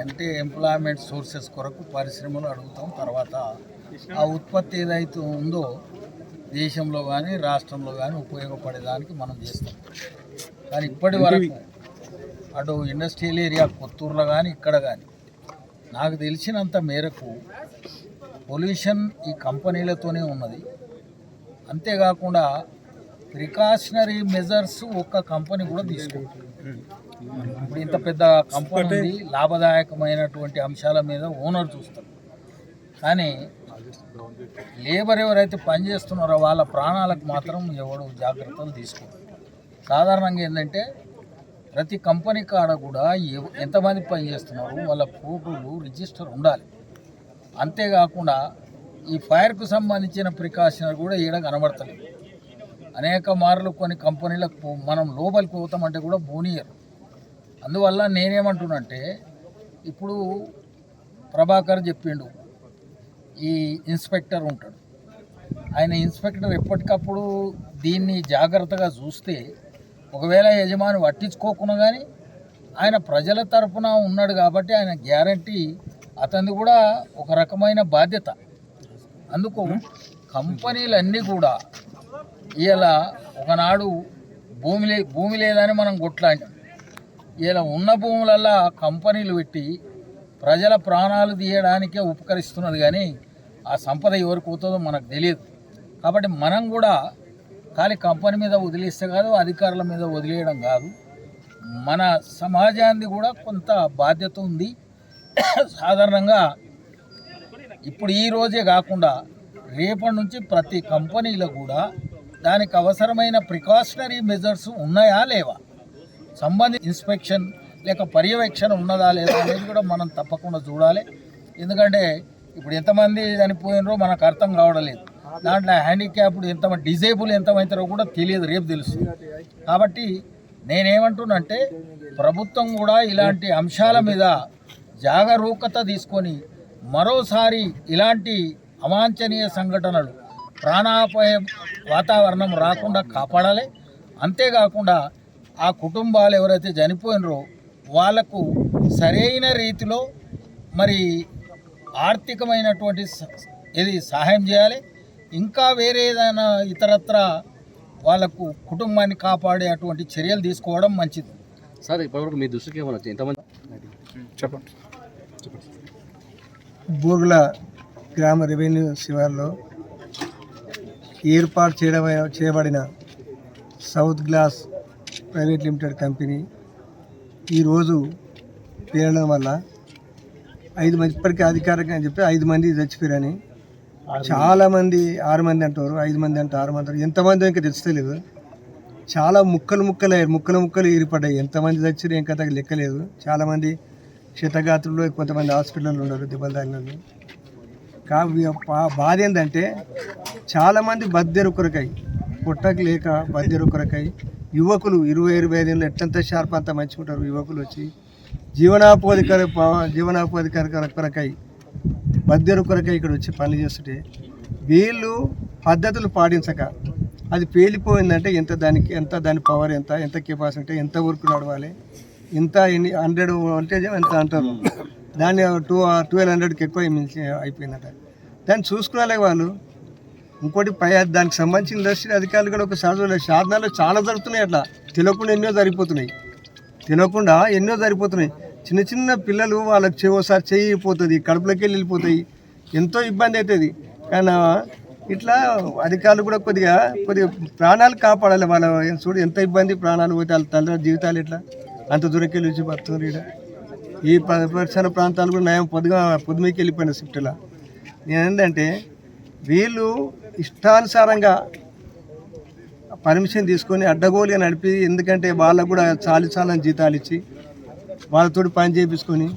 అంటే employment sources కొరకు పరిశ్రమలు అడుగుతాం. తర్వాత ఆ ఉత్పత్తి ఏదైతే ఉందో దేశంలో కానీ రాష్ట్రంలో కానీ ఉపయోగపడేదానికి మనం చేస్తాం. కానీ ఇప్పటి వరకు అటు ఇండస్ట్రియల్ ఏరియా కొత్తూరులో కానీ ఇక్కడ కానీ నాకు తెలిసినంత మేరకు పొల్యూషన్ ఈ కంపెనీలతోనే ఉన్నది. అంతేకాకుండా ప్రికాషనరీ మెజర్స్ ఒక్క కంపెనీ కూడా తీసుకుంటుంది ఇంత పెద్ద కంపెనీ లాభదాయకమైనటువంటి అంశాల మీద ఓనర్ చూస్తారు. కానీ లేబర్ ఎవరైతే పనిచేస్తున్నారో వాళ్ళ ప్రాణాలకు మాత్రం ఎవడు జాగ్రత్తలు తీసుకోరు సాధారణంగా ఏంటంటే ప్రతి కంపెనీ కాడ కూడా ఎంతమంది పనిచేస్తున్నారు వాళ్ళ ఫోటోలు రిజిస్టర్ ఉండాలి. అంతేకాకుండా ఈ ఫైర్కు సంబంధించిన ప్రికాషన్ కూడా ఈడ కనబడతలేదు అనేక మార్లు కొన్ని కంపెనీలకు మనం లోపలికి పోతామంటే కూడా బోనియరు అందువల్ల నేనేమంటున్నంటే ఇప్పుడు ప్రభాకర్ చెప్పిండు ఈ ఇన్స్పెక్టర్ ఉంటాడు. ఆయన ఇన్స్పెక్టర్ ఎప్పటికప్పుడు దీన్ని జాగ్రత్తగా చూస్తే ఒకవేళ యజమాని పట్టించుకోకుండా కానీ ఆయన ప్రజల తరపున ఉన్నాడు కాబట్టి ఆయన గ్యారంటీ అతనిది కూడా ఒక రకమైన బాధ్యత. అందుకు కంపెనీలన్నీ కూడా ఇలా ఒకనాడు భూమి లే భూమి లేదని మనం కొట్లాడినాం. ఇలా ఉన్న భూములల్లా కంపెనీలు పెట్టి ప్రజల ప్రాణాలు తీయడానికే ఉపకరిస్తున్నది కానీ ఆ సంపద ఎవరికి పోతుందో మనకు తెలియదు. కాబట్టి మనం కూడా ఖాళీ కంపెనీ మీద వదిలేస్తే కాదు అధికారుల మీద వదిలేయడం కాదు. మన సమాజానికి కూడా కొంత బాధ్యత ఉంది. సాధారణంగా ఇప్పుడు ఈ రోజే కాకుండా రేపటి నుంచి ప్రతి కంపెనీలో కూడా దానికి అవసరమైన ప్రికాషనరీ మెజర్స్ ఉన్నాయా లేవా? సంబంధిత ఇన్స్పెక్షన్ లేక పర్యవేక్షణ ఉన్నదా లేదా అనేది కూడా మనం తప్పకుండా చూడాలి. ఎందుకంటే ఇప్పుడు ఎంతమంది చనిపోయినరో మనకు అర్థం కావడం లేదు. దాంట్లో హ్యాండిక్యాప్డ్ ఎంత డిజేబుల్ ఎంతమవుతారో కూడా తెలియదు రేపు తెలుసు కాబట్టి నేనేమంటున్నంటే ప్రభుత్వం కూడా ఇలాంటి అంశాల మీద జాగరూకత తీసుకొని మరోసారి ఇలాంటి అవాంఛనీయ సంఘటనలు ప్రాణాపాయ వాతావరణం రాకుండా కాపాడాలి. అంతేకాకుండా ఆ కుటుంబాలు ఎవరైతే చనిపోయినరో వాళ్ళకు సరైన రీతిలో మరి ఆర్థికమైనటువంటి ఇది సహాయం చేయాలి. ఇంకా వేరే ఏదైనా ఇతరత్ర వాళ్ళకు కుటుంబాన్ని కాపాడే అటువంటి చర్యలు తీసుకోవడం మంచిది. సార్ ఇప్పటివరకు మీ దృష్టికి ఏమైనా చెప్పండి. బూర్గుల గ్రామ రెవెన్యూ శివార్లో ఏర్పాటు చేయడం చేయబడిన South Glass private limited company ఈరోజు పేరడం వల్ల ఐదు మంది ఇప్పటికీ అధికారికంగా చెప్పి ఐదు మంది చచ్చిపోయారని. చాలామంది ఆరు మంది అంటారు ఐదు మంది అంటే ఆరు మంది ఎంతమంది ఇంకా తెచ్చలేదు చాలా ముక్కలు ముక్కలు అయ్యారు ముక్కలు ముక్కలు ఏర్పడ్డాయి. ఎంతమంది చచ్చారు ఇంకా తగ్గ లెక్కలేదు. చాలామంది క్షతగాత్రులు కొంతమంది హాస్పిటల్లో ఉన్నారు దెబ్బలు కా బాధ ఏంటంటే చాలామంది బద్దెరు కొరకాయి పుట్టకు లేక బద్దెరు కొరకాయి యువకులు ఇరవై ఇరవై ఐదు ఎట్టంత షార్ప్ అంతా మంచుకుంటారు యువకులు వచ్చి? జీవనాపోధికర కొర కొరకై మధ్యరు కొరకై ఇక్కడ వచ్చి పనులు చేస్తుంటే వీళ్ళు పద్ధతులు పాటించక అది పేలిపోయిందంటే ఎంత దానికి ఎంత దాని పవర్ ఎంత ఎంత కెపాసిటీ ఎంత వరకు నడవాలి? ఇంత ఎన్ని హండ్రెడ్ వోల్టేజ్ ఎంత అంటారు? దాన్ని టూ ట్వెల్వ్ హండ్రెడ్కి ఎక్కువ మించి అయిపోయిందట. దాన్ని చూసుకునే వాళ్ళు. ఇంకోటి పై దానికి సంబంధించిన ఇండస్ట్రీ అధికారులు కూడా ఒక సాధన సాధనాలు చాలా జరుగుతున్నాయి అట్లా. తెలియకుండా ఎన్నో జరిగిపోతున్నాయి. తినకుండా ఎన్నో సరిపోతున్నాయి చిన్న చిన్న పిల్లలు వాళ్ళకి చెవి ఒకసారి చేయిపోతుంది కడుపులోకి వెళ్ళిపోతాయి. ఎంతో ఇబ్బంది అవుతుంది కానీ ఇట్లా అధికారులు కూడా కొద్దిగా కొద్దిగా ప్రాణాలు కాపాడాలి. వాళ్ళ చూడు ఎంత ఇబ్బంది ప్రాణాలు పోతే వాళ్ళ తల్లి జీవితాలు ఎట్లా? అంత దూరంకి వెళ్ళి వచ్చి బతుకుతున్నారు ఇక్కడ ఈ పరిసర ప్రాంతాలు కూడా నయం పొద్దుగా పొద్దుమీకి వెళ్ళిపోయిన షిఫ్ట్లో. నేనేంటంటే వీళ్ళు ఇష్టానుసారంగా పర్మిషన్ తీసుకొని అడ్డగోలుగా నడిపి ఎందుకంటే వాళ్ళకు కూడా చాలి చాలని జీతాలు ఇచ్చి వాళ్ళతోటి పని చేయించుకొని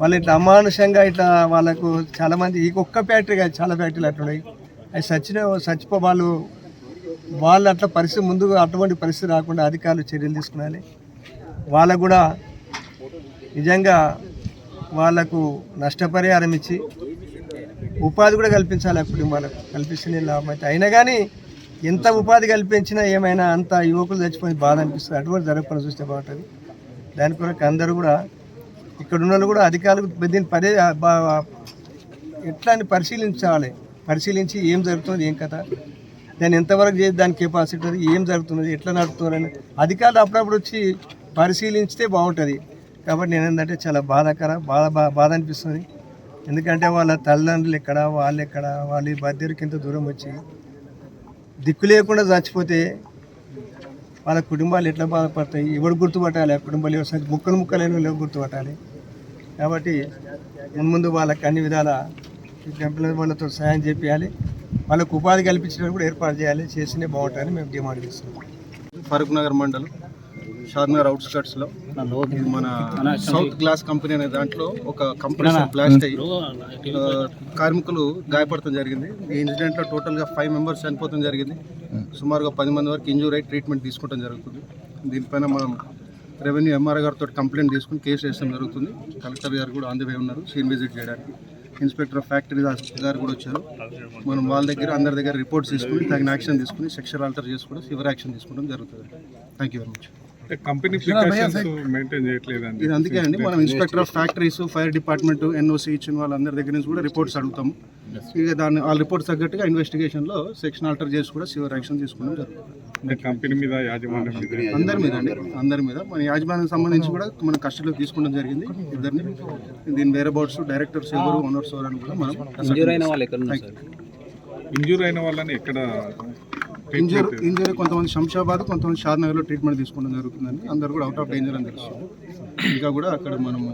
వాళ్ళు ఇట్లా అమానుషంగా ఇట్లా వాళ్ళకు చాలామంది ఈ ఒక్క ఫ్యాక్టరీ కాదు చాలా ఫ్యాక్టరీలు అట్లున్నాయి అవి సచిన చచ్చిపో వాళ్ళు వాళ్ళు అట్లా పరిస్థితి ముందు అటువంటి పరిస్థితి రాకుండా అధికారులు చర్యలు తీసుకునాలి వాళ్ళకు కూడా నిజంగా వాళ్ళకు నష్టపరిహారం ఇచ్చి ఉపాధి కూడా కల్పించాలి అప్పుడు మనకు. కల్పిస్తేనే లాభం అయితే. అయినా కానీ ఎంత ఉపాధి కల్పించినా ఏమైనా అంత యువకులు చచ్చిపోయి బాధ అనిపిస్తుంది. అటువంటి జరగకుండా చూస్తే బాగుంటుంది. దాని కొరకు అందరూ కూడా ఇక్కడ ఉన్న వాళ్ళు కూడా అధికారులకు దీన్ని పదే బా- ఎట్లా అని పరిశీలించాలి. పరిశీలించి ఏం జరుగుతుంది ఏం కథ. దాన్ని ఎంతవరకు చేసి దాని కెపాసిటీ ఏం జరుగుతున్నది ఎట్లా నడుపుతున్నారని అధికారులు అప్పుడప్పుడు వచ్చి పరిశీలించితే బాగుంటుంది. కాబట్టి నేను ఏంటంటే చాలా బాధాకర బాధ బా- బాధ అనిపిస్తుంది. ఎందుకంటే వాళ్ళ తల్లిదండ్రులు ఎక్కడ వాళ్ళు ఎక్కడ వాళ్ళు ఈ ఇంత దూరం వచ్చి దిక్కు లేకుండా చచ్చిపోతే వాళ్ళ కుటుంబాలు ఎట్లా బాధపడతాయి? ఎవరు గుర్తుపట్టాలి? ఆ కుటుంబాలు ఎవరు ముక్కలు ముక్కలైన వాళ్ళు ఎవరు గుర్తుపట్టాలి? కాబట్టి ముందు వాళ్ళకి అన్ని విధాల ఎంప్లాయీ వాళ్ళతో సహాయం చేపించాలి వాళ్ళకు ఉపాధి కల్పించడానికి కూడా ఏర్పాటు చేయాలి. చేస్తేనే బాగుంటుందని మేము డిమాండ్ చేస్తున్నాం. ఫరూక్ నగర్ మండలం. అవుట్స్కట్స్లో మన సౌత్ గ్లాస్ కంపెనీ అనే దాంట్లో ఒక కంప్రెసర్ బ్లాస్ట్ అయ్యి కార్మికులు గాయపడటం జరిగింది. ఈ ఇన్సిడెంట్లో టోటల్గా ఫైవ్ మెంబర్స్ చనిపోవడం జరిగింది సుమారుగా పది మంది వరకు ఇంజూర్ అయి ట్రీట్మెంట్ తీసుకోవడం జరుగుతుంది. దీనిపైన మనం రెవెన్యూ ఎంఆర్ గారితో కంప్లైంట్ తీసుకుని కేసు వేయడం జరుగుతుంది. కలెక్టర్ గారు కూడా ఆన్ ది వే ఉన్నారు సీన్ విజిట్ చేయడానికి. ఇన్స్పెక్టర్ ఆఫ్ ఫ్యాక్టరీ గారు కూడా వచ్చారు. మనం వాళ్ళ దగ్గర అందరి దగ్గర రిపోర్ట్స్ తీసుకుని తగిన యాక్షన్ తీసుకుని సెక్షువల్ ఆల్టర్ చేసి కూడా సివర్ యాక్షన్ తీసుకోవడం జరుగుతుంది. Thank you very much company maintain చేయట్లేదండి. ఇది అందుకే అండి మనం inspector of factories fire department NOC ఇచ్చిన వాళ్ళందరి దగ్గర నుంచి కూడా రిపోర్ట్స్ అడుగుతాము ఇక దాన్ని ఆ రిపోర్ట్స్ తగ్గట్టుగా ఇన్వెస్టిగేషన్లో సెక్షన్ ఆల్టర్ చేసి కూడా సివర్ యాక్షన్ తీసుకోవడం జరుగుతుంది. కంపెనీ మీద యాజమాన్యం మీద. అందరి మీద అండి అందరి మీద. మన యాజమాన్యం సంబంధించి కూడా మన కస్టడీలో తీసుకోవడం జరిగింది. ఇద్దరిని దీని వేరే బోర్డ్స్ డైరెక్టర్స్ ఎవరు ఓనర్స్ ఎవరు అని కూడా మనం Thank you. ఇంజూర్ అయిన వాళ్ళని ఎక్కడ ఇంజూర్ ఇంజూరీ కొంతమంది శంషాబాద్ కొంతమంది షాద్నగర్లో ట్రీట్మెంట్ తీసుకోవడం జరుగుతుందండి. అందరూ కూడా అవుట్ ఆఫ్ డేంజర్ అని తెలుస్తుంది. ఇంకా కూడా అక్కడ మనము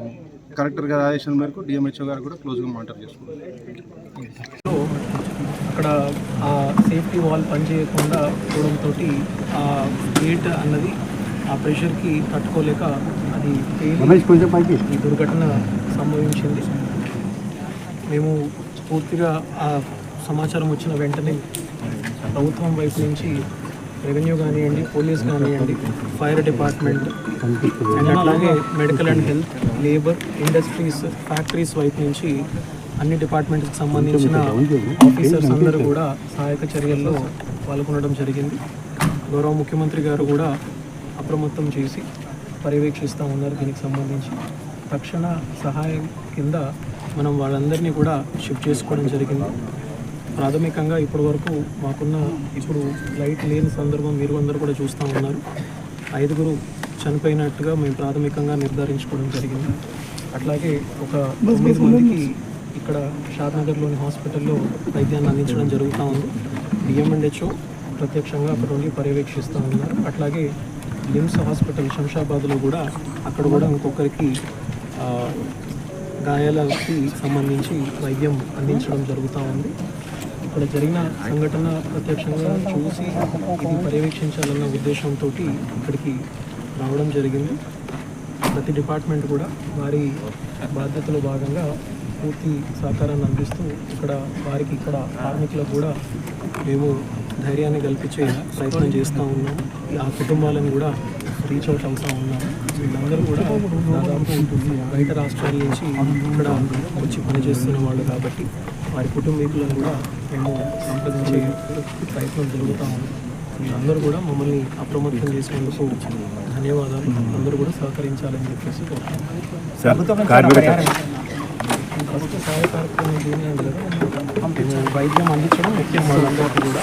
కలెక్టర్ గారి ఆదేశం మేరకు డిఎంహెచ్ఓ గారు కూడా క్లోజ్గా మానిటర్ చేసుకుంటాం అక్కడ ఆ సేఫ్టీ వాల్ పనిచేయకుండా పోవడంతో ఆ గేట్ అన్నది ఆ ప్రెషర్కి తట్టుకోలేక అది ఈ దుర్ఘటన సంభవించింది. మేము పూర్తిగా ఆ సమాచారం వచ్చిన వెంటనే ప్రభుత్వం వైపు నుంచి రెవెన్యూ కానివ్వండి పోలీస్ కానివ్వండి ఫైర్ డిపార్ట్మెంట్ అండ్ అలాగే medical and health labour industries factories వైపు నుంచి అన్ని డిపార్ట్మెంట్కి సంబంధించిన ఆఫీసర్స్ అందరూ కూడా సహాయక చర్యల్లో పాల్గొనడం జరిగింది. గౌరవ ముఖ్యమంత్రి గారు కూడా అప్రమత్తం చేసి పర్యవేక్షిస్తూ ఉన్నారు దీనికి సంబంధించి. తక్షణ సహాయం కింద మనం వాళ్ళందరినీ కూడా షిఫ్ట్ చేసుకోవడం జరిగింది. ప్రాథమికంగా ఇప్పటి వరకు మాకున్న ఇప్పుడు లైట్ లేని సందర్భం మీరు అందరూ కూడా చూస్తూ ఉన్నారు. ఐదుగురు చనిపోయినట్టుగా మేము ప్రాథమికంగా నిర్ధారించుకోవడం జరిగింది. అట్లాగే ఒక తొమ్మిది మందికి ఇక్కడ షాద్నగర్లోని హాస్పిటల్లో వైద్యాన్ని అందించడం జరుగుతూ ఉంది. డిఎంఎండ్హెచ్ఓ ప్రత్యక్షంగా అక్కడ ఉండి పర్యవేక్షిస్తూ ఉన్నారు. అట్లాగే లిమ్స్ హాస్పిటల్ శంషాబాద్లో కూడా అక్కడ కూడా ఇంకొకరికి గాయాలకి సంబంధించి వైద్యం అందించడం జరుగుతూ ఉంది. ఇక్కడ జరిగిన సంఘటన ప్రత్యక్షంగా చూసి ఇది పర్యవేక్షించాలన్న ఉద్దేశంతో ఇక్కడికి రావడం జరిగింది. ప్రతి డిపార్ట్మెంట్ కూడా వారి బాధ్యతలో భాగంగా పూర్తి సహకారాన్ని అందిస్తూ ఇక్కడ వారికి ఇక్కడ కార్మికులకు కూడా మేము ధైర్యాన్ని కల్పించే ప్రయత్నం చేస్తూ ఉన్నాం. ఆ కుటుంబాలను కూడా రీచ్ అవుట్ అవుతూ ఉన్నాం. వీళ్ళందరూ కూడా దాదాపు బయట రాష్ట్రాల నుంచి ఇక్కడ వచ్చి పనిచేస్తున్న వాళ్ళు కాబట్టి వారి కుటుంబీకులను కూడా మేము సంప్రదించే ప్రయత్నం జరుగుతూ ఉంది. వీళ్ళందరూ కూడా మమ్మల్ని అప్రమత్తం చేసినందుకు ధన్యవాదాలు. అందరూ కూడా సహకరించాలని చెప్పేసి. ఫస్ట్ సహాయ కార్యక్రమం వైద్యం అందించడం ముఖ్యం. వాళ్ళందరికీ కూడా